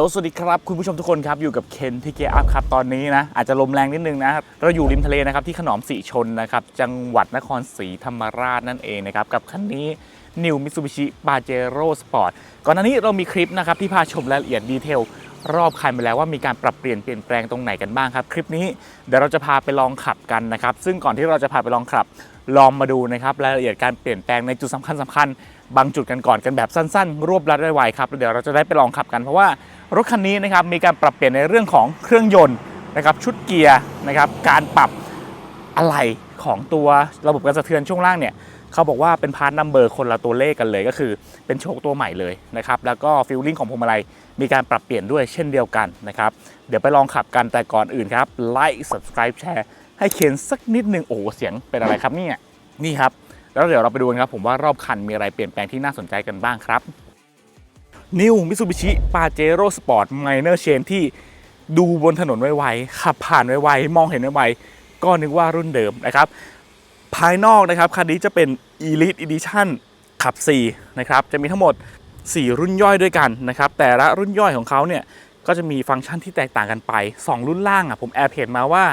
ลสวัสดีครับ คุณผู้ชมทุกคนครับ อยู่กับเคนที่เกียร์อัพครับ ตอนนี้นะ อาจจะลมแรงนิดนึงนะ เราอยู่ริมทะเลนะครับ ที่ขนอมสีชนนะครับ จังหวัดนครศรีธรรมราชนั่นเองนะครับ กับคันนี้ New Mitsubishi Pajero Sport ก่อนหน้านี้เรามีคลิปนะครับ ที่พาชมรายละเอียดดีเทลรอบคันไปแล้วว่ามีการปรับเปลี่ยนเปลี่ยนแปลงตรงไหนกันบ้างครับ คลิปนี้เดี๋ยวเราจะพาไปลองขับกันนะครับซึ่งก่อนที่เราจะพาไปลองขับลองมาดูนะครับรายละเอียดการเปลี่ยนแปลงในจุดสำคัญสคัญ บางจุดกันก่อนกันแบบสั้นๆ รวบรัดไวๆครับเดี๋ยวเราจะได้ไปลองขับกันเพราะว่ารถคันนี้นะครับมีการปรับเปลี่ยนในเรื่องของเครื่องยนต์นะครับชุดเกียร์นะครับการปรับอะไหล่ของตัวระบบการสะเทือนช่วงล่างเนี่ยเขาบอกว่าเป็นพาร์ทนัมเบอร์คนละตัวเลขกันเลยก็คือเป็นโชคตัวใหม่เลยนะครับแล้วก็ฟิลลิ่งของพวงมาลัยมีการปรับเปลี่ยนด้วยเช่นเดียวกันนะครับเดี๋ยวไปลองขับกันแต่ก่อนอื่นครับไลค์ subscribe แชร์ให้เคนสักนิดนึงโอ้เสียงเป็นอะไรครับเนี่ยนี่ครับ แล้วเดี๋ยวเราไปดูกันครับผมว่ารอบคันมีอะไรเปลี่ยนแปลงที่น่าสนใจกันบ้างครับ New Mitsubishi Pajero Sport Minor Chain ที่ดูบนถนนไวๆขับผ่านไวๆมองเห็นไวๆก็นึกว่ารุ่นเดิมนะครับ ภายนอกนะครับคันนี้จะเป็น Elite Edition ขับ 4 นะครับ จะมีทั้งหมด 4 รุ่นย่อยด้วยกันนะครับ แต่ละรุ่นย่อยของเขาเนี่ย ก็จะมีฟังก์ชันที่แตกต่างกันไป 2 รุ่นล่างอะผมแอบเห็นมาว่า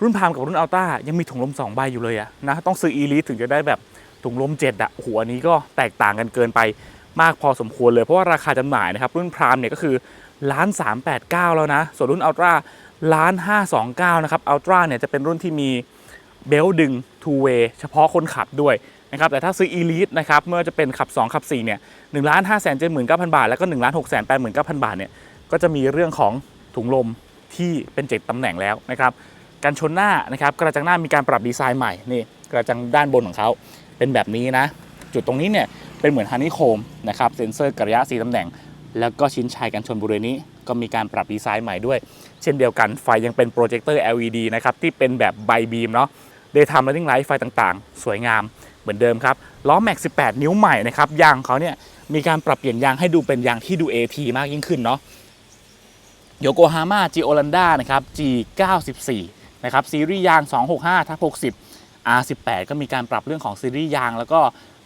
รุ่นพามกับรุ่นอัลต้ายังมีถุงลม 2 ใบอยู่เลยอะนะต้องซื้อ Elite ถึงจะได้แบบ ถุงลม7อะโอ้โหอันนี้ก็แตกต่างกันเกินไปมากพอสมควรเลย เพราะว่าราคาจำหน่ายนะครับ รุ่นพรามเนี่ยก็คือล้าน3 8 9แปดเก้าแล้วนะ ส่วนรุ่นอัลตร้าล้าน5 2 9นะครับอัลตร้าเนี่ยจะเป็นรุ่นที่มีเบลดึง two way เฉพาะคนขับด้วยนะครับแต่ถ้าซื้อ Elite นะครับเมื่อจะเป็นขับ 2 ขับ 4 เนี่ยหนึ่งล้านห้าแสนเจ็ดหมื่นเก้าพันบาท แล้วก็1นึ่งล้านหกแสนแปดหมื่นเก้าพันบาทเนี่ยก็จะมีเรื่องของถุงลมที่เป็น7ตำแหน่งแล้วนะครับการชนหน้านะครับกระจังหน้ามีการปรับดีไซน์ใหม่นี่กระจังด้านบนของเขา เป็นแบบนี้นะ จุดตรงนี้เนี่ยเป็นเหมือนฮันนี่โคมนะครับเซ็นเซอร์กระยะสีตำแหน่ง แล้วก็ชิ้นชายกันชนบริเวณนี้ก็มีการปรับดีไซน์ใหม่ด้วย เช่นเดียวกันไฟยังเป็นโปรเจคเตอร์ LED นะครับที่เป็นแบบไบบีมเนาะ Daytime Running Light ไฟต่างๆ สวยงามเหมือนเดิมครับล้อแม็ก 18 นิ้วใหม่นะครับยางเขาเนี่ยมีการปรับเปลี่ยนยางให้ดูเป็นยางที่ดู AT มากยิ่งขึ้นเนาะโยโกฮาม่า G โอลันดานะครับ G94 นะครับซีรีส์ยาง 265ทับ60 R18 ก็มีการปรับเรื่องของซีรีส์ยาง แล้วก็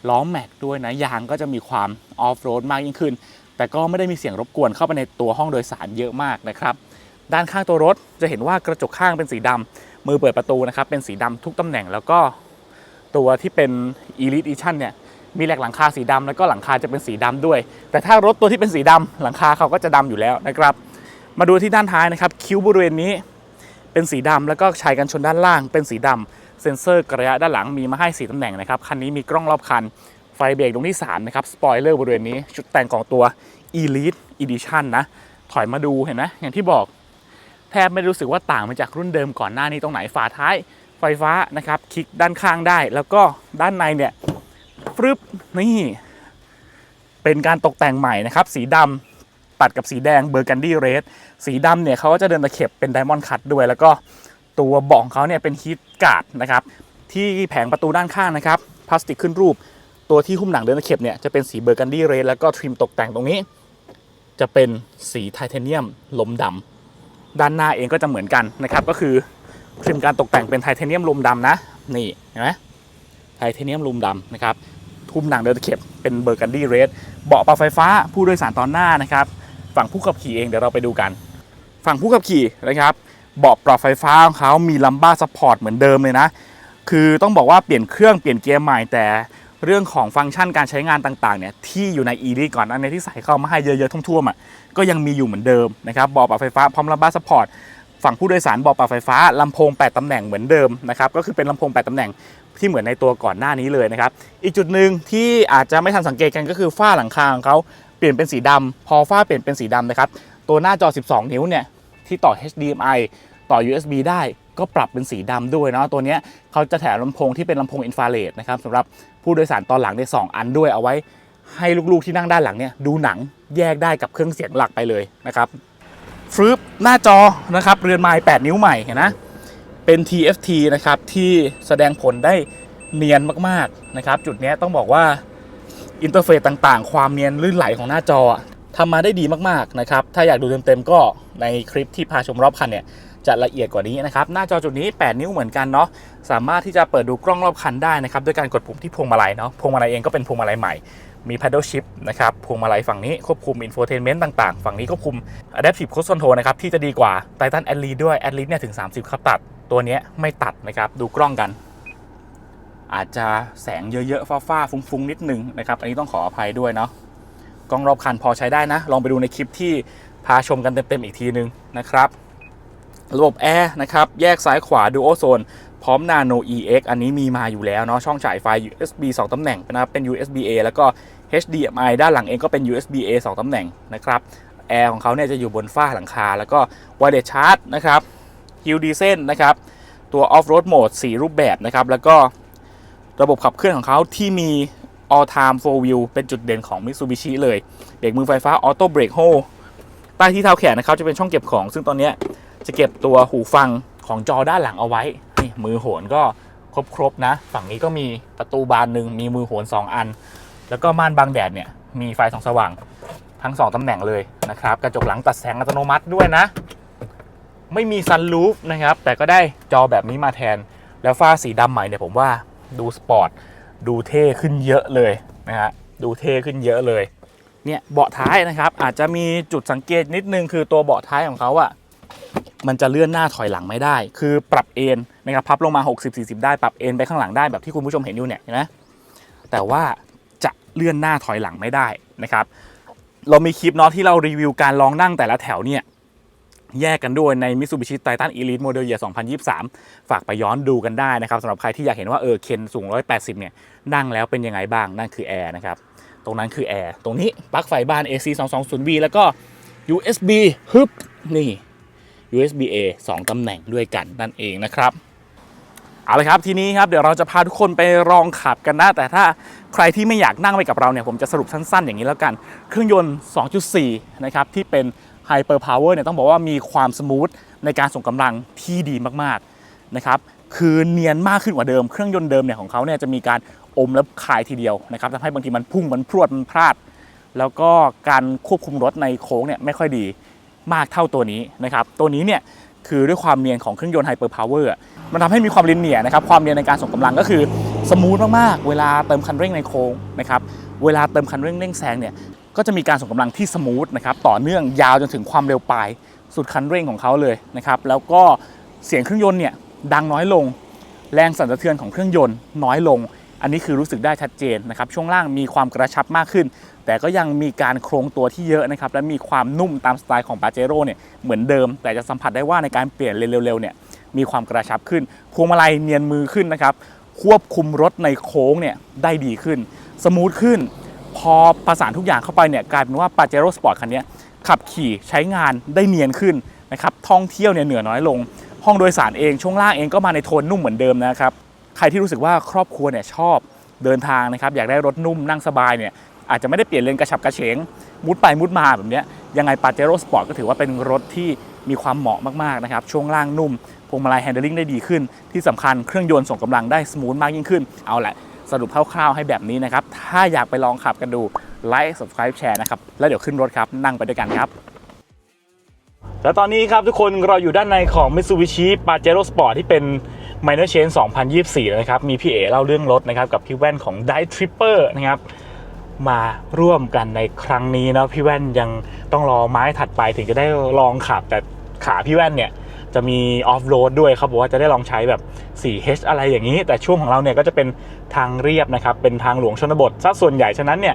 ล้อแม็กด้วยนะ ยางก็จะมีความออฟโรดมากยิ่งขึ้น แต่ก็ไม่ได้มีเสียงรบกวนเข้าไปในตัวห้องโดยสารเยอะมากนะครับ ด้านข้างตัวรถจะเห็นว่ากระจกข้างเป็นสีดำมือเปิดประตูนะครับเป็นสีดำทุกตำแหน่งแล้วก็ตัวที่เป็น Elite Edition เนี่ยมีแหลกหลังคาสีดำแล้วก็หลังคาจะเป็นสีดำด้วย แต่ถ้ารถตัวที่เป็นสีดำหลังคาเขาก็จะดำอยู่แล้วนะครับ มาดูที่ด้านท้ายนะครับ คิ้วบริเวณนี้ เป็นสีดำแล้วก็ชายกันชนด้านล่างเป็นสีดำ เซ็นเซอร์กระยะด้านหลังมีมาให้สีตำแหน่งนะครับ คันนี้มีกล้องรอบคัน ไฟเบรกตรงที่ 3 นะครับ สปอยเลอร์บริเวณนี้ ชุดแต่งของตัว Elite Edition นะ ถอยมาดูเห็นไหมอย่างที่บอก แทบไม่รู้สึกว่าต่างมาจากรุ่นเดิมก่อนหน้านี้ตรงไหนฝาท้ายไฟฟ้านะครับ คลิกด้านข้างได้ แล้วก็ด้านในเนี่ยฟรึบนี่ เป็นการตกแต่งใหม่นะครับ สีดำตัดกับสีแดงเบอร์กันดี้เรดสีดำเนี่ยเขาก็จะเดินตะเข็บเป็นไดมอนด์คัตด้วยแล้วก็ ตัวเบาะของเขาเนี่ยเป็นฮีทการ์ดนะครับที่แผงประตูด้านข้างนะครับพลาสติกขึ้นรูป ตัวที่หุ้มหนังเดินตะเข็บเนี่ยจะเป็นสีเบอร์กันดี้เรดแล้วก็ทริมตกแต่งตรงนี้ จะเป็นสีไทเทเนียมลมดำด้านหน้าเองก็จะเหมือนกันนะครับก็คือทริมการตกแต่งเป็นไทเทเนียมลมดำนะนี่เห็นไหมไทเทเนียมลมดำนะครับทุ่มหนังเดินตะเข็บเป็นเบอร์กันดี้เรดเบาะปรับไฟฟ้าผู้โดยสารตอนหน้านะครับ ฝั่งผู้ขับขี่เองเดี๋ยวเราไปดูกัน ฝั่งผู้ขับขี่นะครับ เบาะปรับไฟฟ้าของเขามีลัมบ้าซัพพอร์ตเหมือนเดิมเลยนะ คือต้องบอกว่าเปลี่ยนเครื่องเปลี่ยนเกียร์ใหม่แต่เรื่องของฟังก์ชันการใช้งานต่างๆเนี่ยที่อยู่ใน e ีก่อนอันนี้ที่ใส่เข้ามาให้เยอะๆทุ่วมๆอะก็ยังมีอยู่เหมือนเดิมนะครับเบาะปรับไฟฟ้าพร้อมลัมบ้าซัพพอร์ตฝั่งผู้โดยสารเบาะปรับไฟฟ้าลำโพง 8ตำแหน่งเหมือนเดิมนะครับก็คือเป็นลำโพง 8ตำแหน่งที่เหมือนในตัวก่อนหน้านี้เลยนะครับอีกจุดหนึ่งที่อาจจะไม่ทันสังเกตกันก็คือฝ้าหลังคาของเขาเปลี่ยนเป็นสีดำพอฝ้าเปลี่ยนเป็นสีดำนะครับตัวหน้าจอ 12 นิ้วเนี่ยที่ต่อ HDMI ต่อ USB ได้ก็ปรับเป็นสีดำด้วยเนาะตัวนี้เขาจะแถมลำโพงที่เป็นลำโพงอินฟราเรดนะครับสำหรับผู้โดยสารตอนหลังในยสองอันด้วยเอาไว้ ให้ลูกๆที่นั่งด้านหลังเนี่ยดูหนังแยกได้กับเครื่องเสียงหลักไปเลยนะครับฟรึบหน้าจอนะครับเรือนไม้8นิ้วใหม่เห็นนะเป็น TFT นะครับที่แสดงผลได้เนียนมากๆนะครับ จุดนี้ต้องบอกว่าอินเทอร์เฟซต่างๆ ความเนียนลื่นไหลของหน้าจอทำมาได้ดีมากๆนะครับถ้าอยากดูเต็มๆก็ในคลิปที่พาชมรอบคันเนี่ย จะละเอียดกว่านี้นะครับ หน้าจอจุดนี้ 8 นิ้วเหมือนกันเนาะสามารถที่จะเปิดดูกล้องรอบคันได้นะครับด้วยการกดปุ่มที่พวงมาลัยเนาะพวงมาลัยเองก็เป็นพวงมาลัยใหม่มี paddle shift นะครับพวงมาลัยฝั่งนี้ควบคุม infotainment ต่างๆ ฝั่งนี้ควบคุม adaptive cruise control นะครับที่จะดีกว่า Titan a d l e ด้วย a d l e เนี่ยถึง 30 ครับตัด ตัวนี้ไม่ตัดนะครับดูกล้องกัน อาจจะแสงเยอะๆฟ้าๆฟุ้งๆ นิดนึงนะครับอันนี้ต้องขออภัยด้วยเนาะกล้องรอบคันพอใช้ได้นะ ลองไปดูในคลิปที่พาชมกันเต็มๆอีกทีนึงนะครับ ระบบแอร์นะครับ แยกซ้ายขวา Duo Zone พร้อม Nano EX อันนี้มีมาอยู่แล้วเนาะช่องจ่ายไฟ USB 2 ตำแหน่งนะครับเป็น USB A แล้วก็ HDMI ด้านหลังเองก็เป็น USB A 2 ตำแหน่งนะครับแอร์ของเขาเนี่ยจะอยู่บนฝ้าหลังคา แล้วก็ Wireless Charge นะครับ Hill Diesel นะครับ ตัว Off Road Mode 4รูปแบบนะครับ แล้วก็ระบบขับเคลื่อนของเขาที่มี All Time 4 Wheel เป็นจุดเด่นของ Mitsubishi เลยเบรกมือไฟฟ้า Auto Brake Hold ใต้ที่เท้าแขนนะครับจะเป็นช่องเก็บของซึ่งตอนเนี้ย จะเก็บตัวหูฟังของจอด้านหลังเอาไว้นี่มือโหนก็ครบๆนะ ฝั่งนี้ก็มีประตูบานหนึ่งมีมือโหน 2 อัน แล้วก็ม่านบังแดดเนี่ยมีไฟสองสว่างทั้ง 2ตำแหน่งเลยนะครับ กระจกหลังตัดแสงอัตโนมัติด้วยนะ ไม่มีซันรูฟนะครับ แต่ก็ได้จอแบบนี้มาแทน แล้วฝ้าสีดำใหม่เนี่ยผมว่าดูสปอร์ตดูเท่ขึ้นเยอะเลยนะฮะดูเท่ขึ้นเยอะเลยเนี่ยเบาะท้ายนะครับอาจจะมีจุดสังเกตนิดนึงคือตัวเบาะท้ายของเขาอะ มันจะเลื่อนหน้าถอยหลังไม่ได้ คือปรับเอนนะครับพับลงมา 60-40 ได้ปรับเอนไปข้างหลังได้แบบที่คุณผู้ชมเห็นอยู่เนี่ยเห็นไหมแต่ว่าจะเลื่อนหน้าถอยหลังไม่ได้นะครับ เรามีคลิปเนาะที่เรารีวิวการลองนั่งแต่ละแถวเนี่ยแยกกันด้วยใน Mitsubishi Titan Elite Model Year 2023 ฝากไปย้อนดูกันได้นะครับสำหรับใครที่อยากเห็นว่าเออเคนสูง 180 เนี่ย นั่งแล้วเป็นยังไงบ้าง นั่นคือแอร์นะครับ ตรงนั้นคือแอร์ ตรงนี้ปลั๊กไฟบ้าน AC 220V แล้วก็ USB ฮึบ นี่ USB A 2 ตำแหน่งด้วยกันนั่นเองนะครับเอาละครับทีนี้ครับเดี๋ยวเราจะพาทุกคนไปลองขับกันนะ แต่ถ้าใครที่ไม่อยากนั่งไปกับเราเนี่ยผมจะสรุปสั้นๆ อย่างนี้แล้วกัน เครื่องยนต์ 2.4 นะครับ ที่เป็น Hyper Power เนี่ยต้องบอกว่ามีความสมูทในการส่งกำลังที่ดีมากๆนะครับคือเนียนมากขึ้นกว่าเดิมเครื่องยนต์เดิมเนี่ยของเขาเนี่ยจะมีการอมแล้วคายทีเดียวนะครับทำให้บางทีมันพุ่งมันพรวดมันพลาด แล้วก็การควบคุมรถในโค้งเนี่ยไม่ค่อยดี มากเท่าตัวนี้นะครับตัวนี้เนี่ยคือด้วยความเนียนของเครื่องยนต์ไฮเปอร์พาวเวอร์มันทำให้มีความลินเนียร์นะครับความเนียนในการส่งกำลังก็คือสมูทมากๆ เวลาเติมคันเร่งในโค้งนะครับเวลาเติมคันเร่งเร่งแซงเนี่ยก็จะมีการส่งกำลังที่สมูทนะครับต่อเนื่องยาวจนถึงความเร็วปลายสุดคันเร่งของเขาเลยนะครับแล้วก็เสียงเครื่องยนต์เนี่ยดังน้อยลง แรงสั่นสะเทือนของเครื่องยนต์น้อยลง อันนี้คือรู้สึกได้ชัดเจนนะครับช่วงล่างมีความกระชับมากขึ้น แต่ก็ยังมีการโครงตัวที่เยอะนะครับและมีความนุ่มตามสไตล์ของปาเจโร่เนี่ยเหมือนเดิม แต่จะสัมผัสได้ว่าในการเปลี่ยนเลนเร็วๆเนี่ยมีความกระชับขึ้น พวงมาลัยเนียนมือขึ้นนะครับควบคุมรถในโค้งเนี่ยได้ดีขึ้น สมูทขึ้น พอประสานทุกอย่างเข้าไปเนี่ยกลายเป็นว่าปาเจโร่สปอร์ตคันนี้ขับขี่ใช้งานได้เนียนขึ้นนะครับท่องเที่ยวเนี่ยเหนื่อยน้อยลง ห้องโดยสารเองช่วงล่างเองก็มาในโทนนุ่มเหมือนเดิมนะครับใครที่รู้สึกว่าครอบครัวเนี่ยชอบเดินทางนะครับอยากได้รถนุ่มนั่งสบายเนี่ย อาจจะไม่ได้เปลี่ยนเลนกระฉับกระเฉง มุดไปมุดมาแบบนี้ยังไงปาเจโร่สปอร์ตก็ถือว่าเป็นรถที่มีความเหมาะมากๆนะครับ ช่วงล่างนุ่มพวงมาลัยแฮนด์ลิงได้ดีขึ้น ที่สำคัญเครื่องยนต์ส่งกำลังได้สมูทมากยิ่งขึ้น เอาแหละ สรุปคร่าวๆให้แบบนี้นะครับ ถ้าอยากไปลองขับกันดูไลค์ subscribe แชร์นะครับ แล้วเดี๋ยวขึ้นรถครับ นั่งไปด้วยกันครับ แล้วตอนนี้ครับทุกคนเราอยู่ด้านในของ Mitsubishi Pajero Sport ที่เป็น Minor Change 2024 นะครับ มีพี่เอเล่าเรื่องรถนะครับกับพี่แว่นของ d i Tripper นะครับ มาร่วมกันในครั้งนี้เนาะพี่แว่นยังต้องรอไม้ถัดไปถึงจะได้ลองขับ แต่ขาพี่แว่นเนี่ยจะมีออฟโรดด้วยครับบอกว่าจะได้ลองใช้แบบ 4H อะไรอย่างนี้ แต่ช่วงของเราเนี่ยก็จะเป็นทางเรียบนะครับ เป็นทางหลวงชนบทซะส่วนใหญ่ฉะนั้นเนี่ย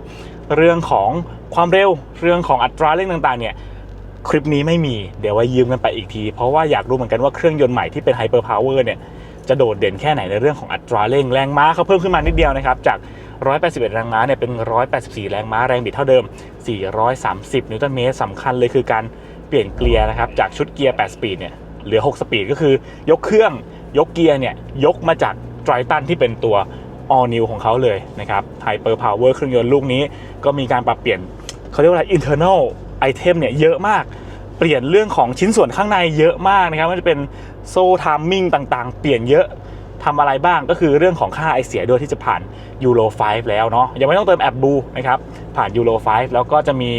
เรื่องของความเร็วเรื่องของอัตราเร่งต่างๆ เนี่ยคลิปนี้ไม่มีเดี๋ยวไว้ยืมกันไปอีกที เพราะว่าอยากรู้เหมือนกันว่าเครื่องยนต์ใหม่ที่เป็นไฮเปอร์พาวเวอร์เนี่ยจะโดดเด่นแค่ไหนในเรื่องของอัตราเร่งแรงม้าเขาเพิ่มขึ้นมานิดเดียวนะครับจาก 181 แรงม้าเนี่ยเป็น 184 แรงม้าแรงบิดเท่าเดิม 430 นิวตันเมตรสำคัญเลยคือการเปลี่ยนเกียร์นะครับจากชุดเกียร์8สปีดเนี่ยเหลือ 6 สปีดก็คือยกเครื่องยกเกียร์เนี่ยยกมาจากไตรตันที่เป็นตัว all new ของเขาเลยนะครับไฮเปอร์พาวเวอร์เครื่องยนต์ลูกนี้ ก็มีการปรับเปลี่ยนเขาเรียกว่าอะไร internal item เนี่ยเยอะมากเปลี่ยนเรื่องของชิ้นส่วนข้างในเยอะมากนะครับไม่ว่าจะเป็นโซ่ทามมิ่งต่างๆ เปลี่ยนเยอะ ทำอะไรบ้างก็คือเรื่องของค่าไอเสียด้วยที่จะผ่านยูโร5แล้วเนาะยังไม่ต้องเติมแอปบูนะครับผ่านยูโร5แล้วก็จะมี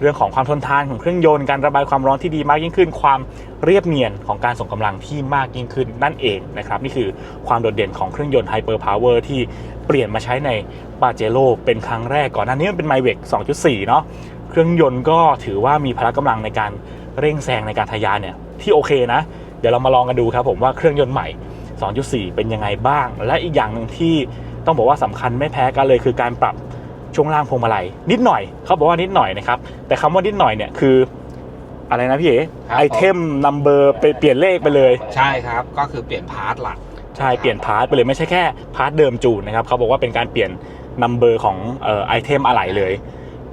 เรื่องของความทนทานของเครื่องยนต์การระบายความร้อนที่ดีมากยิ่งขึ้น ความเรียบเนียนของการส่งกำลังที่มากยิ่งขึ้นนั่นเองนะครับนี่คือความโดดเด่นของเครื่องยนต์ไฮเปอร์พาวเวอร์ที่เปลี่ยนมาใช้ในปาเจโ o เป็นครั้งแรกก่อนหน้านี้มันเป็นไมเวก2.4 เนาะเครื่องยนต์ก็ถือว่ามีพละกำลังในการเร่งแซงในการทะยานเนี่ยที่โอเคนะ เดี๋ยวเรามาลองกันดูครับผมว่าเครื่องยนต์ใหม่ 2.4 เป็นยังไงบ้าง และอีกอย่างหนึ่งที่ต้องบอกว่าสำคัญไม่แพ้กันเลยคือการปรับช่วงล่างพวงมาลัย นิดหน่อยเขาบอกว่านิดหน่อยนะครับ แต่คำว่านิดหน่อยเนี่ยคืออะไรนะพี่เอ๋ครับไอเทมนัมเบอร์ไปเปลี่ยนเลขไปเลย ใช่ครับ ก็คือเปลี่ยนพาร์ทหลักใช่เปลี่ยนพาร์ทไปเลยไม่ใช่แค่พาร์ทเดิมจูนนะครับเขาบอกว่าเป็นการเปลี่ยนนัมเบอร์ของเอ่อไอเทมอะไหล่เลย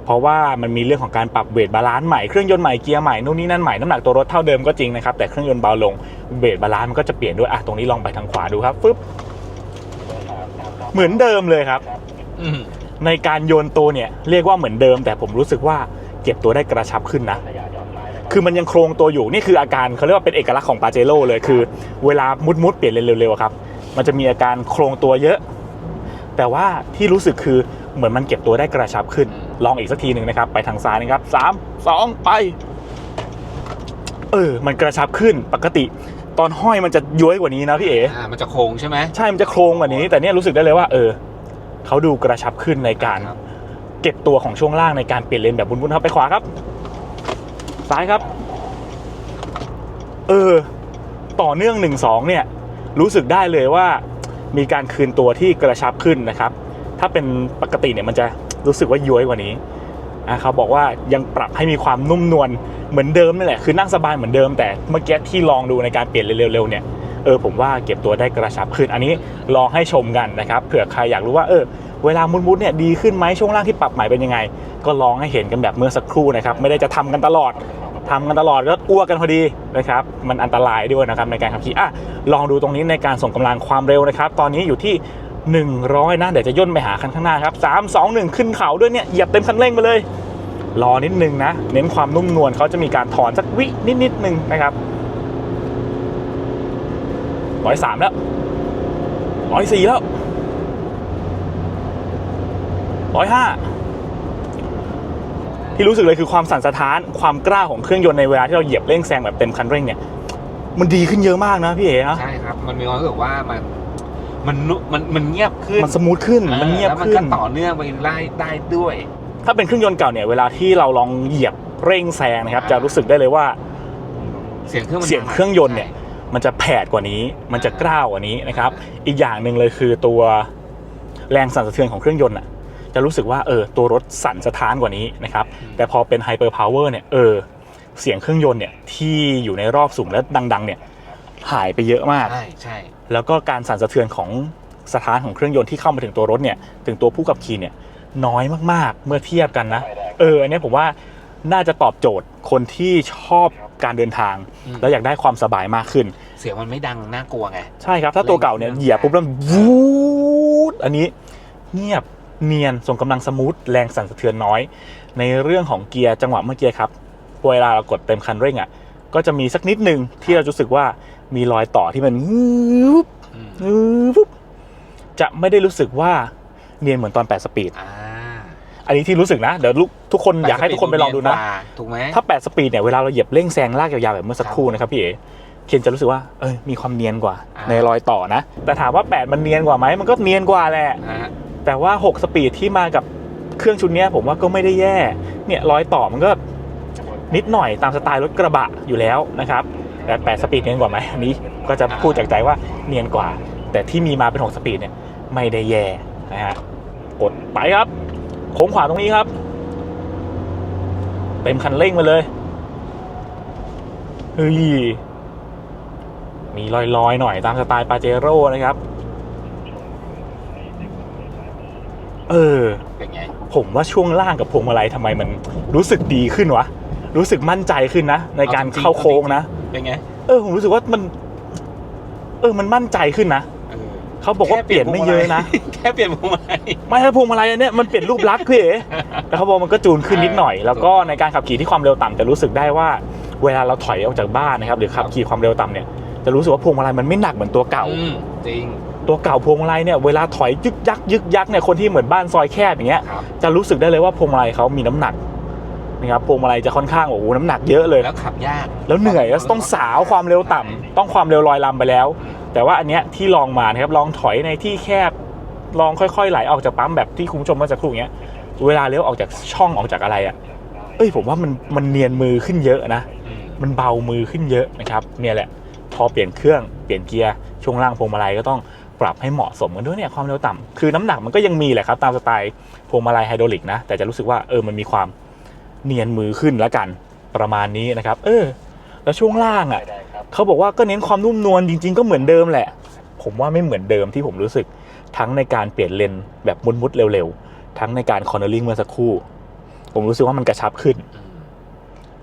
เพราะว่ามันมีเรื่องของการปรับเวทบาลานซ์ใหม่เครื่องยนต์ใหม่เกียร์ใหม่นู่นนี่นั่นใหม่น้ำหนักตัวรถเท่าเดิมก็จริงนะครับแต่เครื่องยนต์เบาลงเวทบาลานซ์มันก็จะเปลี่ยนด้วยอะตรงนี้ลองไปทางขวาดูครับฟึบเหมือนเดิมเลยครับในการโยนตัวเนี่ยเรียกว่าเหมือนเดิม แต่ผมรู้สึกว่าเก็บตัวได้กระชับขึ้นนะคือมันยังโครงตัวอยู่นี่คืออาการเขาเรียกว่าเป็นเอกลักษณ์ของปาเจโร่เลยคือ เวลามุดมุดเปลี่ยนเลนเร็วๆครับ มันจะมีอาการโครงตัวเยอะ แต่ว่าที่รู้สึกคือเหมือนมันเก็บตัวได้กระชับขึ้น ลองอีกสักทีหนึ่งนะครับ ไปทางซ้ายนะครับสามสองไป เออ มันกระชับขึ้นปกติ ตอนห้อยมันจะย้วยกว่านี้นะพี่เอ๋อ่ามันจะโค้งใช่ไหมใช่มันจะโครงกว่านี้ แต่เนี่ยรู้สึกได้เลยว่า เออเขาดูกระชับขึ้นในการครับเก็บตัวของช่วงล่างในการเปลี่ยนเลนแบบบุนๆครับไปขวาครับ ซ้ายครับ เออ ต่อเนื่อง1 2เนี่ย รู้สึกได้เลยว่ามีการคืนตัวที่กระชับขึ้นนะครับ ถ้าเป็นปกติเนี่ยมันจะ รู้สึกว่าย้วยกว่านี้อะเขาบอกว่ายังปรับให้มีความนุ่มนวลเหมือนเดิมนั่นแหละคือนั่งสบายเหมือนเดิมแต่เมื่อกี้ที่ลองดูในการเปลี่ยนเร็วๆเนี่ยเออผมว่าเก็บตัวได้กระชับขึ้นอันนี้ลองให้ชมกันนะครับเผื่อใครอยากรู้ว่าเออเวลามุดๆเนี่ยดีขึ้นไหมช่วงล่างที่ปรับใหม่เป็นยังไง ก็ลองให้เห็นกันแบบเมื่อสักครู่นะครับไม่ได้จะทำกันตลอดทำกันตลอดก็อ้วกกันพอดีนะครับมันอันตรายด้วยนะครับในการขับขี่อะลองดูตรงนี้ในการส่งกำลังความเร็วนะครับ ตอนนี้อยู่ที่ 100 นะ เดี๋ยวจะย่นไปหาคันข้างหน้าครับ 3 2 1 ขึ้นเขาด้วยเนี่ย เหยียบเต็มคันเร่งไปเลย รอนิดนึงนะ เน้นความนุ่มนวลเขาจะมีการถอนสักวินิดนิดนึงนะครับร้อยสามแล้วร้อยสี่แล้วร้อยห้าที่รู้สึกเลยคือความสั่นสะท้านความกล้าของเครื่องยนต์ในเวลาที่เราเหยียบเร่งแซงแบบเต็มคันเร่งเนี่ยมันดีขึ้นเยอะมากนะพี่เอ๋นะใช่ครับ มันมีความรู้สึกว่ามัน มันนุมันมันเงียบขึ้นมันสมูทขึ้นมันเงียบแล้วมันขึ้ก็น ต่อเนื่องไปได้ได้ด้วย ถ้าเป็นเครื่องยนต์เก่าเนี่ยเวลาที่เราลองเหยียบเร่งแซงนะครับ จะรู้สึกได้เลยว่า เสียงเครื่องมันเสียงเครื่องยนต์เนี่ย มันจะแผดกว่านี้ มันจะกล้าวกว่านี้นะครับ อีกอย่างหนึ่งเลยคือตัวแรงสั่นสะเทือนของเครื่องยนต์อะ จะรู้สึกว่าเออตัวรถสั่นสะท้านกว่านี้นะครับ แต่พอเป็นไฮเปอร์พาวเวอร์เนี่ยเออเสียงเครื่องยนต์เนี่ยที่อยู่ในรอบสูงและดัง ๆ เนี่ยหายไปเยอะมาก ใช่ใช่ แล้วก็การสั่นสะเทือนของสถานของเครื่องยนต์ที่เข้ามาถึงตัวรถเนี่ยถึงตัวผู้ขับขี่เนี่ยน้อยมากๆ เมื่อเทียบกันนะ เอออันเนี้ยผมว่าน่าจะตอบโจทย์คนที่ชอบการเดินทาง แล้วอยากได้ความสบายมากขึ้น เสียงมันไม่ดังน่ากลัวไง ใช่ครับ ถ้าตัวเก่าเนี่ยเหยียบปุ๊บแล้ววูดอันนี้เงียบเนียนส่งกำลังสมูทแรงสั่นสะเทือนน้อย ในเรื่องของเกียร์จังหวะเมื่อกี้ครับเวลาเรากดเต็มคันเร่งอะ ก็จะมีสักนิดหนึ่งที่เรารู้สึกว่ามีรอยต่อที่มันวืบอืมวืบจะไม่ได้รู้สึกว่าเนียนเหมือนตอน 8 สปีดอ่าอันนี้ที่รู้สึกนะ เดี๋ยวลูกทุกคนอยากให้ทุกคนไปลองดูนะถูกไหมถ้า 8 สปีดเนี่ยเวลาเราเหยียบเร่งแซงลากยาวๆแบบเมื่อสักครู่นะครับพี่เอเคนจะรู้สึกว่าเออมีความเนียนกว่าอ่าในรอยต่อนะ แต่ถามว่า 8 มันเนียนกว่าไหมมันก็เนียนกว่าแหละอ่าแต่ว่า 6 สปีดที่มากับเครื่องชุดเนี้ยผมว่าก็ไม่ได้แย่ เนี่ยรอยต่อมันก็ นิดหน่อยตามสไตล์รถกระบะอยู่แล้วนะครับแต่8สปีดเนียนกว่าไหมอันนี้ก็จะพูดจากใจว่าเนียนกว่า แต่ที่มีมาเป็น6สปีดเนี่ยไม่ได้แย่นะฮะกดไปครับโค้งขวาตรงนี้ครับเต็มคันเร่งมาเลยเฮ้ยมีลอยๆหน่อยตามสไตล์ปาเจโร่นะครับ เออ เป็นไง ผมว่าช่วงล่างกับพวงมาลัยทำไมมันรู้สึกดีขึ้นวะ รู้สึกมั่นใจขึ้นนะ ในการเอาจริงๆเข้าโค้งนะ เป็นไง เออผมรู้สึกว่ามัน เออมันมั่นใจขึ้นนะเออเขาบอกว่าเปลี่ยนไม่เยอะนะ แค่เปลี่ยนพวงมาลัยไม่ใช่พวงมาลัยอันเนี้ยมันเปลี่ยนรูปลักษณ์พี่เอ๋แต่เขาบอกมันก็จูนขึ้นนิดหน่อย แล้วก็ในการขับขี่ที่ความเร็วต่ำจะรู้สึกได้ว่า เวลาเราถอยออกจากบ้านนะครับหรือขับขี่ความเร็วต่ำเนี่ยจะรู้สึกว่าพวงมาลัยมันไม่หนักเหมือนตัวเก่าอืมจริงตัวเก่าพวงมาลัยเนี่ยเวลาถอยยึกยักยึกยักเนี่ยคนที่เหมือนบ้านซอยแคบอย่างเงี้ยครับจะรู้สึกได้เลยว่าพวงมาลัยเขามีน้ำหนัก นะครับพวงมาลัยจะค่อนข้างโอ้โหน้ำหนักเยอะเลย แล้วขับยากแล้วเหนื่อยแล้วต้องสาวความเร็วต่ำต้องความเร็วลอยลำไปแล้ว แต่ว่าอันเนี้ยที่ลองมานะครับลองถอยในที่แคบลองค่อยๆไหลออกจากปั๊มแบบที่คุณผู้ชมเมื่อสักครู่เนี้ยเวลาเลี้ยวออกจากช่องออกจากอะไรอะ่ะเอ้ยผมว่ามันมันเนียนมือขึ้นเยอะนะ อืมมันเบามือขึ้นเยอะนะครับเนี่ยแหละ พอเปลี่ยนเครื่องเปลี่ยนเกียร์ช่วงล่างพวงมาลัยก็ต้องปรับให้เหมาะสมกันด้วยเนี่ยความเร็วต่ำคือน้ำหนักมันก็ยังมีแหละครับตามสไตล์พวงมาลัยไฮดรอลิกนะแต่จะรู้สึกว่าเออมันมีความ เนียนมือขึ้นแล้วกันประมาณนี้นะครับ เออ แล้วช่วงล่างอะเขาบอกว่าก็เน้นความนุ่มนวลจริง ๆ ก็เหมือนเดิมแหละ ผมว่าไม่เหมือนเดิมที่ผมรู้สึกทั้งในการเปลี่ยนเลนแบบมุดๆเร็วๆ ทั้งในการคอร์เนอริงเมื่อสักครู่ ผมรู้สึกว่ามันกระชับขึ้น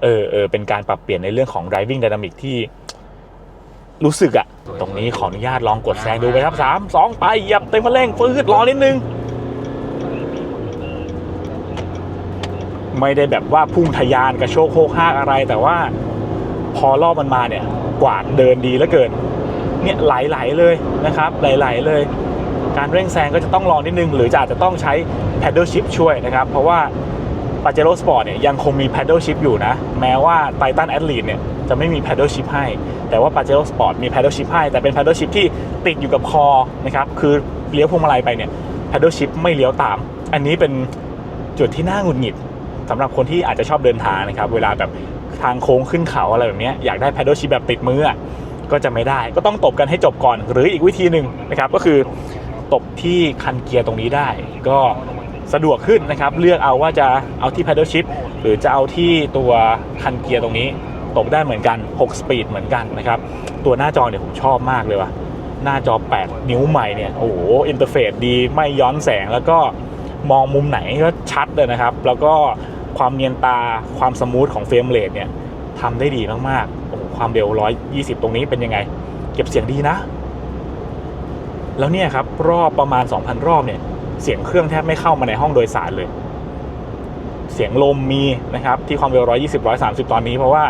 เออเออเป็นการปรับเปลี่ยนในเรื่องของ driving dynamic ที่รู้สึกอะตรงนี้ขออนุญาตลองกดแซงดูไปครับสามสองไปเหยียบเต็มคันเร่งฟืดรอนิดนึง ไม่ได้แบบว่าพุ่งทะยานกระโชกโคกฮาอะไร แต่ว่าพอรอบมันมาเนี่ย กวาดเดินดีเหลือเกินเนี่ยไหลๆเลยนะครับไหลๆเลย การเร่งแซงก็จะต้องรอนิดนึง หรือจะอาจจะต้องใช้ paddle shift ช่วยนะครับ เพราะว่า p a j e r o Sport เนี่ยยังคงมี paddle shift อยู่นะ แม้ว่า Titan Athlete เนี่ยจะไม่มี paddle shift ให้ แต่ว่า p a j e r o Sport มี paddle shift ให้ แต่เป็น paddle shift ที่ติดอยู่กับคอนะครับ คือเลี้ยวพวงมาลัยไปเนี่ย paddle shift ไม่เลี้ยวตาม อันนี้เป็นจุดที่น่าหงุดหงิด สำหรับคนที่อาจจะชอบเดินทางนะครับ เวลาแบบทางโค้งขึ้นเขาอะไรแบบนี้อยากได้ paddle shift แบบติดมือก็จะไม่ได้ ก็ต้องตบกันให้จบก่อน หรืออีกวิธีหนึ่งนะครับก็คือตบที่คันเกียร์ตรงนี้ได้ ก็สะดวกขึ้นนะครับ เลือกเอาว่าจะเอาที่ paddle shift หรือจะเอาที่ตัวคันเกียร์ตรงนี้ ตบได้เหมือนกัน 6 สปีดเหมือนกันนะครับ ตัวหน้าจอเนี่ยผมชอบมากเลยว่ะ หน้าจอ 8 นิ้วใหม่เนี่ย โอ้โห อินเทอร์เฟซดีไม่ย้อนแสงแล้วก็มองมุมไหนก็ชัดเลยนะครับ แล้วก็ ความเนียนตาความสมูทของเฟรมเรทเนี่ยทำได้ดีมากๆโอ้ความเร็ว 120 ตรงนี้เป็นยังไง เก็บเสียงดีนะ แล้วเนี่ยครับ รอบประมาณ 2,000 รอบเนี่ย เสียงเครื่องแทบไม่เข้ามาในห้องโดยสารเลย เสียงลมมีนะครับ ที่ความเร็ว 120 130 ตอนนี้เพราะว่า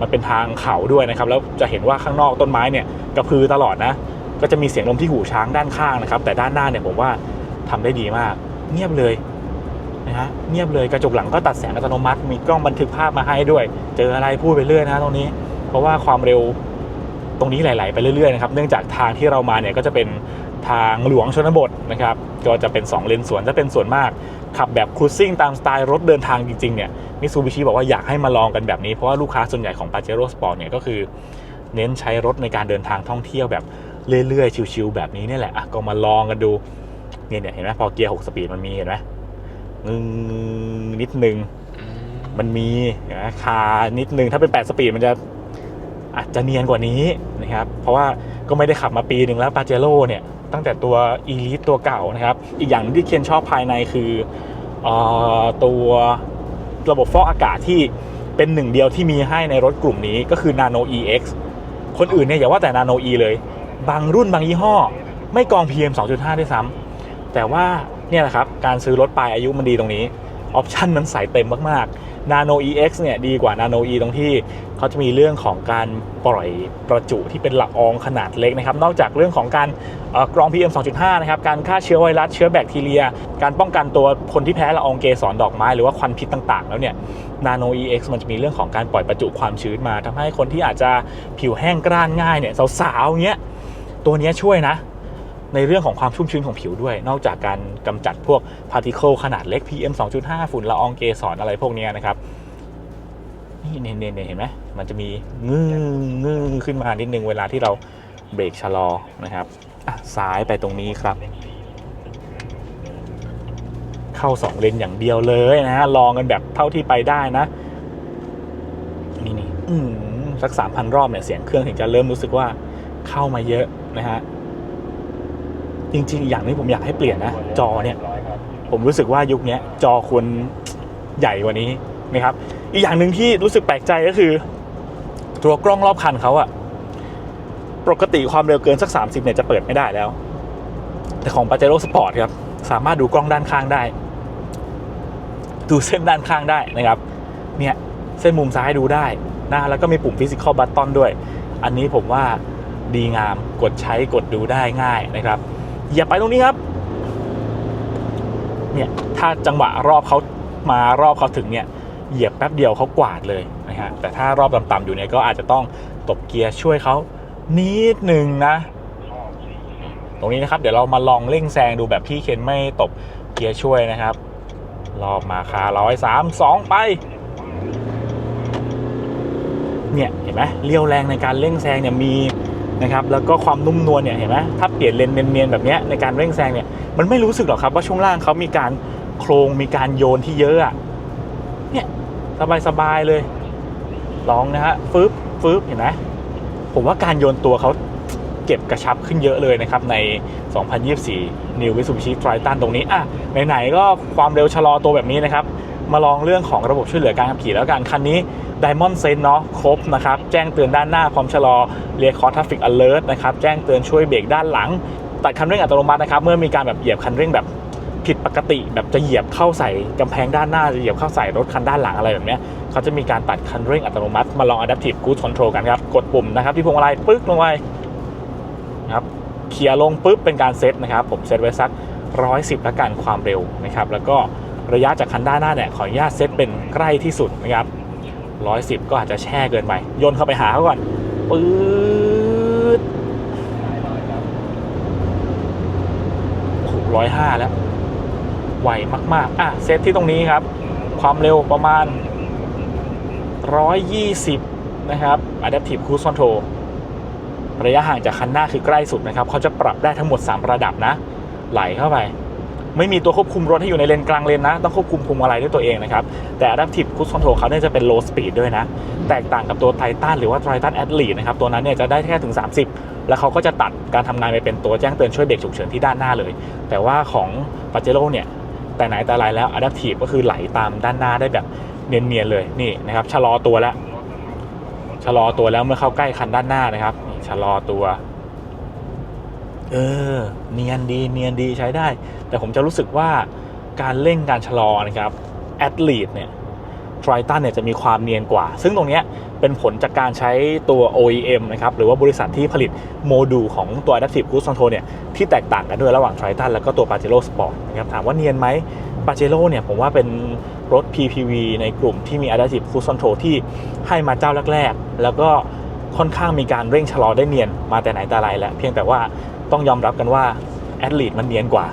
มันเป็นทางเขาด้วยนะครับ แล้วจะเห็นว่าข้างนอกต้นไม้เนี่ยกระพือตลอดนะ ก็จะมีเสียงลมที่หูช้างด้านข้างนะครับ แต่ด้านหน้าเนี่ยผมว่าทำได้ดีมาก เงียบเลย นะฮะเงียบเลยกระจกหลังก็ตัดแสงอัตโนมัติ มีกล้องบันทึกภาพมาให้ด้วย เจออะไรพูดไปเรื่อยนะตรงนี้ เพราะว่าความเร็วตรงนี้ไหลๆไปเรื่อยๆนะครับเนื่องจากทางที่เรามาเนี่ยก็จะเป็นทางหลวงชนบทนะครับก็จะเป็น 2 เลนสวนจะเป็นส่วนมาก ขับแบบครูซิ่งตามสไตล์รถเดินทางจริงๆเนี่ยมิซูบิชิบอกว่าอยากให้มาลองกันแบบนี้ เพราะว่าลูกค้าส่วนใหญ่ของ p a j e r o Sport เนี่ยก็คือ เน้นใช้รถในการเดินทางท่องเที่ยวแบบเรื่อยๆ ชิวๆแบบนี้นี่แหละอะก็มาลองกันดูเนี่ยเนี่ยเห็นไหมพอเกียร์ 6 สปีดมันมีเห็นไหม งึงนิดนึงอืมมันมีเห็นไหมคานิดนึงถ้าเป็น 8 สปีดมันจะอาจจะเนียนกว่านี้นะครับ เพราะว่าก็ไม่ได้ขับมาปีหนึ่งแล้วปาเจโร่เนี่ยตั้งแต่ตัว e l i t e ตัวเก่านะครับ อีกอย่างที่เคนชอบภายในคือเออตัวระบบฟอกอากาศที่เป็นหนึ่งเดียวที่มีให้ในรถกลุ่มนี้ก็คือ Nano EX คนอื่นเนี่ยอย่าว่าแต่ Nano E เลย บางรุ่นบางยี่ห้อ ไม่กรอง PM 2.5 ด้วยซ้ำแต่ว่า เนี่ยแหละครับการซื้อรถปลายอายุมันดีตรงนี้ออปชันมันใส่เต็มมากๆ Nano EX เนี่ยดีกว่า Nano E ตรงที่เขาจะมีเรื่องของการปล่อยประจุที่เป็นละอองขนาดเล็กนะครับ นอกจากเรื่องของการเอ่อกรอง PM 2.5 นะครับ การฆ่าเชื้อไวรัสเชื้อแบคทีเรีย การป้องกันตัวคนที่แพ้ละอองเกสรดอกไม้หรือว่าควันพิษต่างๆ แล้วเนี่ย Nano EX มันจะมีเรื่องของการปล่อยประจุความชื้นมาทำให้คนที่อาจจะผิวแห้งกร้านง่ายเนี่ยสาวๆเงี้ยตัวนี้ช่วยนะ ในเรื่องของความชุ่มชื้นของผิวด้วย นอกจากการกำจัดพวกพาร์ติเคิลขนาดเล็ก PM 2.5 ฝุ่นละอองเกสรอะไรพวกนี้นะครับนี่เนๆๆเห็นไหมมันจะมีงื้องื้อขึ้นมานิดนึงเวลาที่เราเบรกชะลอนะครับอะซ้ายไปตรงนี้ครับ เข้าสองเลนอย่างเดียวเลยนะฮะลองกันแบบเท่าที่ไปได้นะนี่นี่สักสามพันรอบเนี่ยเสียงเครื่องถึงจะเริ่มรู้สึกว่าเข้ามาเยอะนะฮะ จริงๆ อย่างที่ผมอยากให้เปลี่ยนนะ จอเนี่ย ผมรู้สึกว่ายุคนี้จอควรใหญ่กว่านี้นะครับ อีกอย่างหนึ่งที่รู้สึกแปลกใจก็คือ ตัวกล้องรอบคันเขาอะปกติความเร็วเกินสัก 30เนี่ยจะเปิดไม่ได้แล้ว แต่ของ p a j e r o Sport ครับ สามารถดูกล้องด้านข้างได้ ดูเส้นด้านข้างได้นะครับ เนี่ยเส้นมุมซ้ายดูได้นะแล้วก็มีปุ่ม Physical Button ด้วย อันนี้ผมว่าดีงามกดใช้กดดูได้ง่ายนะครับ เหยียบไปตรงนี้ครับ เนี่ยถ้าจังหวะรอบเขามารอบเขาถึงเนี่ยเหยียบแป๊บเดียวเขากวาดเลยนะฮะแต่ถ้ารอบต่ำๆอยู่เนี่ยก็อาจจะต้องตบเกียร์ช่วยเขานิดหนึ่งนะ ตรงนี้นะครับ เดี๋ยวเรามาลองเร่งแซงดูแบบพี่เคนไม่ตบเกียร์ช่วยนะครับรอบมาคาร้อยสามสองไป เนี่ยเห็นไหมเลี้ยวแรงในการเร่งแซงเนี่ยมี นะครับแล้วก็ความนุ่มนวลเนี่ยเห็นไหมถ้าเปลี่ยนเลนเนียนๆแบบเนี้ยในการเร่งแซงเนี่ยมันไม่รู้สึกหรอกครับว่าช่วงล่างเขามีการโครงมีการโยนที่เยอะอะเนี่ยสบายๆเลย ลองนะฮะฟึบฟึบเห็นไหมผมว่าการโยนตัวเขาเก็บกระชับขึ้นเยอะเลยนะครับ ใน 2024 New Mitsubishi Triton ตรงนี้อะไหนๆก็ความเร็วชะลอตัวแบบนี้นะครับ มาลองเรื่องของระบบช่วยเหลือการขับขี่แล้วกันคันนี้ Diamond Sense เนาะครบนะครับ แจ้งเตือนด้านหน้าพร้อมชะลอ Rear Traffic Alert นะครับ แจ้งเตือนช่วยเบรกด้านหลัง ตัดคันเร่งอัตโนมัตินะครับ เมื่อมีการแบบเหยียบคันเร่งแบบผิดปกติ แบบจะเหยียบเข้าใส่กำแพงด้านหน้าจะเหยียบเข้าใส่รถคันด้านหลังอะไรแบบเนี้ยเขาจะมีการตัดคันเร่งอัตโนมัติมาลอง Adaptive Cruise Control กันครับ กดปุ่มนะครับที่พวงมาลัยปึ๊กลงไปนะครับเคลียร์ลงปุ๊บเป็นการเซตนะครับ ผมเซตไว้สัก 110ละกันความเร็วนะครับ แล้วก็ระยะจากคันด้านหน้าเนี่ยขออนุญาตเซตเป็นใกล้ที่สุดนะครับ ร้อยสิบก็อาจจะแช่เกินไปโยนเข้าไปหาเขาก่อนปื๊ดโอ้โหร้อยห้าแล้วไวมาก ๆ อะ เซตที่ตรงนี้ครับ ความเร็วประมาณ 120 นะครับ Adaptive Cruise Control ระยะห่างจากคันหน้าคือใกล้สุดนะครับ เขาจะปรับได้ทั้งหมด 3 ระดับนะ ไหลเข้าไป ไม่มีตัวควบคุมรถให้อยู่ในเลนกลางเลนนะ ต้องควบคุมพวงมาลัยด้วยตัวเองนะครับ แต่ Adaptive Cruise Control เขาเนี่ยจะเป็น low speed ด้วยนะ แตกต่างกับตัว Titan หรือว่า Triton Athlete นะครับ ตัวนั้นเนี่ยจะได้แค่ถึง 30 แล้วเขาก็จะตัดการทำงานไปเป็นตัวแจ้งเตือนช่วยเบรกฉุกเฉินที่ด้านหน้าเลย แต่ว่าของ p a j e r o เนี่ยแต่ไหนแต่ไรแล้ว Adaptive ก็คือไหลตามด้านหน้าได้แบบเนียนๆเลยนี่นะครับชะลอตัวแล้วชะลอตัวแล้วเมื่อเข้าใกล้คันด้านหน้านะครับชะลอตัว เออ เนียนดี เนียนดีใช้ได้ แต่ผมจะรู้สึกว่าการเร่งการชะลอนะครับแอดลีดเนี่ยทริตันเนี่ยจะมีความเนียนกว่า ซึ่งตรงเนี้ยเป็นผลจากการใช้ตัว OEM นะครับหรือว่าบริษัทที่ผลิตโมดูลของตัว Adaptive Cruise Control เนี่ยที่แตกต่างกันด้วยระหว่าง Triton แล้วก็ตัว Pajero Sport นะครับถามว่าเนียนไหม Pajero เนี่ยผมว่าเป็นรถ PPV ในกลุ่มที่มี Adaptive Cruise Control ที่ให้มาเจ้าแรก ๆ แล้วก็ค่อนข้างมีการเร่งชะลอได้เนียนมาแต่ไหนแต่ไรแล้วเพียงแต่ว่า ต้องยอมรับกันว่า a d l e t มันเนียนกว่า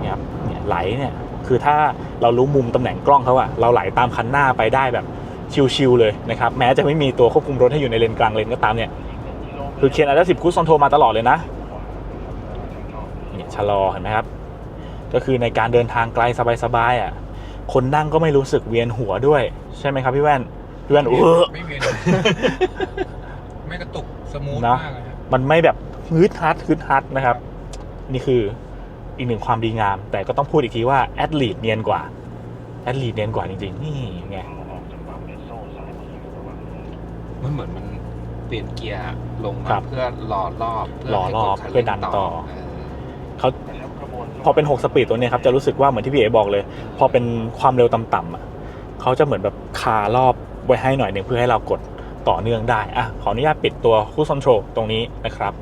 เนี่ยครับเนี่ยไหลเนี่ยคือถ้าเรารู้มุมตำแหน่งกล้องเขาอะเราไหลตามคันหน้าไปได้แบบชิวๆเลยนะครับแม้จะไม่มีตัวควบคุมรถให้อยู่ในเลนกลางเลนก็ตามเนี่ยคือเคียนอัลสิบคูซอนโทรมาตลอดเลยนะเนี่ยชะลอเห็นไหมครับ ก็คือในการเดินทางไกลสบายๆอะคนนั่งก็ไม่รู้สึกเวียนหัวด้วย ใช่ไหมครับพี่แว่นพี่แว่นเออไม่เวียนไม่กระตุกสมูทเนอะมากเลยครับมันไม่แบบ ฮึดฮัดฮึดฮัดนะครับ นี่คืออีกหนึ่งความดีงาม แต่ก็ต้องพูดอีกทีว่าแอดลีดเนียนกว่าแอดลีดเนียนกว่าจริงๆ นี่ไงมันเหมือนมันเปลี่ยนเกียร์ลงครัมาบเพื่อรอรอบเพื่รอรอบให้กคัเพื่อดันต่อเออเขาพอเป็น 6 สปีดตัวเนี้ยครับ จะรู้สึกว่าเหมือนที่พี่เอบอกเลย พอเป็นความเร็วต่ำๆอะเขาจะเหมือนแบบคารอบไว้ให้หน่อยหนึ่งเพื่อให้เรากดต่อเนื่องได้อะขออนุญาตปิดตัวคูซอนโทรตรงนี้นะครับ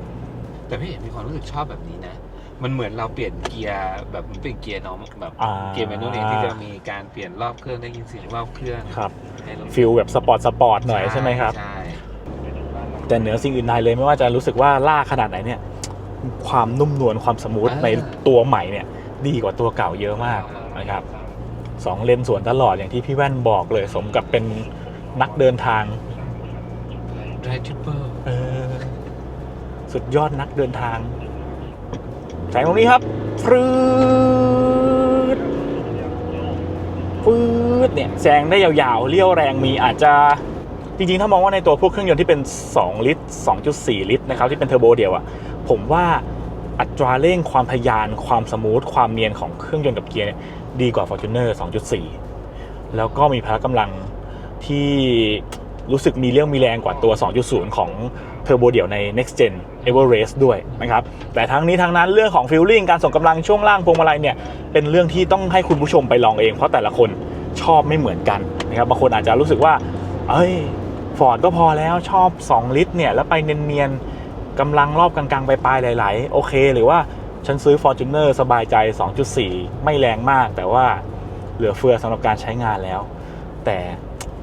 แต่พี่เห็นมีความรู้สึกชอบแบบนี้นะ มันเหมือนเราเปลี่ยนเกียร์แบบมันเป็นเกียร์น้องแบบอ่า เกียร์แมนนวลเองที่จะมีการเปลี่ยนรอบเครื่องได้ยินเสียงรอบเครื่องครับให้เราฟิลแบบสปอร์ตสปอร์ตหน่อยใช่ไหมครับ ใช่แต่เหนือสิ่งอื่นใดเลยไม่ว่าจะรู้สึกว่าล่าขนาดไหนเนี่ย ความนุ่มนวลความสมูทในตัวใหม่เนี่ย ดีกว่าตัวเก่าเยอะมากนะครับสองเลนสวนตลอดอย่างที่พี่แว่นบอกเลย สมกับเป็นนักเดินทางไดรทิปเปอร์เออ สุดยอดนักเดินทางแสงตรงนี้ครับฟืดฟืดเนี่ยแซงได้ยาวๆเลี้ยวแรงมีอาจจะจริงๆ ถ้ามองว่าในตัวพวกเครื่องยนต์ที่เป็น 2 ลิตร 2.4 ลิตรนะครับที่เป็นเทอร์โบเดียวอะผมว่าอัตราเร่งความทะยานความสมูท ความเนียนของเครื่องยนต์กับเกียร์เนี่ยดีกว่า Fortuner 2.4 แล้วก็มีพละกำลังที่รู้สึกมีเรี่ยวมีแรงกว่าตัว 2.0 ของ เทอร์โบเดี่ยวใน next gen Everest ด้วยนะครับแต่ทั้งนี้ทั้งนั้นเรื่องของ feeling การส่งกำลังช่วงล่างพวงมาลัยเนี่ยเป็นเรื่องที่ต้องให้คุณผู้ชมไปลองเองเพราะแต่ละคนชอบไม่เหมือนกันนะครับบางคนอาจจะรู้สึกว่าเอ้ยฟอร์ดก็พอแล้วชอบ 2 ลิตรเนี่ยแล้วไปเนียนๆกำลังรอบกลางๆ ไปปลายๆไหลๆโอเค หรือว่าฉันซื้อ Fortuner สบายใจ 2.4 ไม่แรงมาก แต่ว่าเหลือเฟือสำหรับการใช้งานแล้ว แต่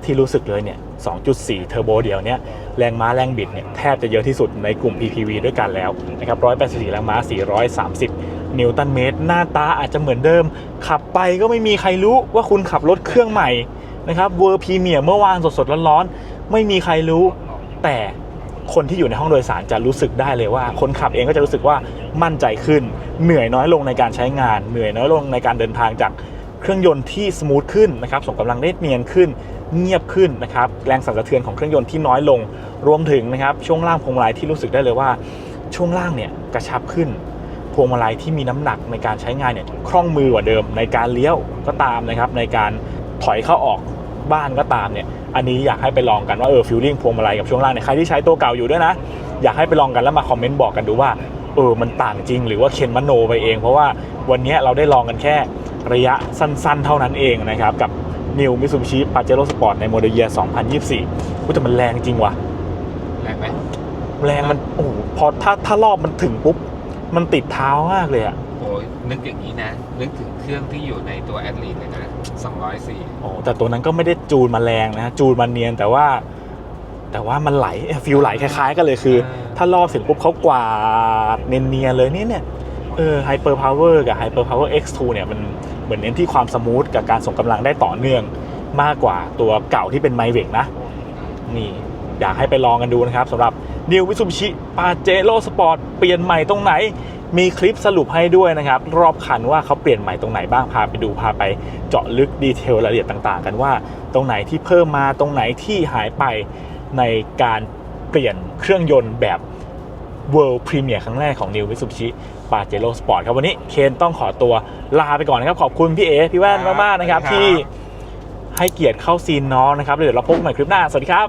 ที่รู้สึกเลยเนี่ย 2.4 เทอร์โบเดียวเนี่ย แรงม้าแรงบิดเนี่ยแทบจะเยอะที่สุดในกลุ่ม PPV ด้วยกันแล้วนะครับ184แรงม้า 430 นิวตันเมตร หน้าตาอาจจะเหมือนเดิม ขับไปก็ไม่มีใครรู้ว่าคุณขับรถเครื่องใหม่นะครับเวอร์พรีเมียเมื่อวานสดๆร้อนๆ ไม่มีใครรู้แต่คนที่อยู่ในห้องโดยสารจะรู้สึกได้เลยว่า คนขับเองก็จะรู้สึกว่ามั่นใจขึ้น เหนื่อยน้อยลงในการใช้งาน เหนื่อยน้อยลงในการเดินทางจากเครื่องยนต์ที่สมูทขึ้นนะครับส่งกำลังได้เนียนขึ้น เงียบขึ้นนะครับแรงสั่นสะเทือนของเครื่องยนต์ที่น้อยลง รวมถึงนะครับช่วงล่างพวงมาลัยที่รู้สึกได้เลยว่า ช่วงล่างเนี่ยกระชับขึ้นพวงมาลัยที่มีน้ำหนักในการใช้งานเนี่ยคล่องมือกว่าเดิม ในการเลี้ยวก็ตามนะครับ ในการถอยเข้าออกบ้านก็ตามเนี่ยอันนี้อยากให้ไปลองกันว่าเออฟิลลิ่งพวงมาลัยกับช่วงล่างเนี่ยใครที่ใช้ตัวเก่าอยู่ด้วยนะ อยากให้ไปลองกันแล้วมาคอมเมนต์บอกกันดูว่าเออมันต่างจริง หรือว่าเคนมโนไปเอง เพราะว่าวันนี้เราได้ลองกันแค่ระยะสั้น ๆ เท่านั้นเองนะครับกับ New Mitsubishi Pajero Sport ในโมเดลเยียร์2024อุ๊ยแต่มันแรงจริงว่ะ แรงไหมแรงมันโอ้โหพอถ้าถ้ารอบมันถึงปุ๊บ มันติดเท้ามากเลยอะโอ้ยนึกอย่างนี้นะ นึกถึงเครื่องที่อยู่ในตัวแอดลีนเลยนะ 204 โอ้แต่ตัวนั้นก็ไม่ได้จูนมาแรงนะ จูนมาเนียนแต่ว่า แต่ว่ามันไหลฟิลไหลคล้ายๆกันเลยคือ ถ้ารอบถึงปุ๊บเขากวาดเนียนๆเลยเนี่ยเนี่ยเออ Hyper Power กับ Hyper Power X2 เนี่ยมัน เหมือนเน้นที่ความสมูทกับการส่งกำลังได้ต่อเนื่องมากกว่าตัวเก่าที่เป็นไมเวกนะนี่อยากให้ไปลองกันดูนะครับสำหรับ New Mitsubishi Pajero Sport เปลี่ยนใหม่ตรงไหน มีคลิปสรุปให้ด้วยนะครับ รอบคันว่าเขาเปลี่ยนใหม่ตรงไหนบ้างพาไปดูพาไปเจาะลึกดีเทลรายละเอียดต่างๆ กันว่า ตรงไหนที่เพิ่มมาตรงไหนที่หายไปในการเปลี่ยนเครื่องยนต์แบบ World Premier ครั้งแรกของ New Mitsubishi Pajero Sport ครับวันนี้เคนต้องขอตัวลาไปก่อนนะครับ ขอบคุณพี่เอพี่แว่นมากๆนะครับ ที่ให้เกียรติเข้าซีนน้องนะครับแล้วเดี๋ยวเราพบกันใหม่คลิปหน้า สวัสดีครับ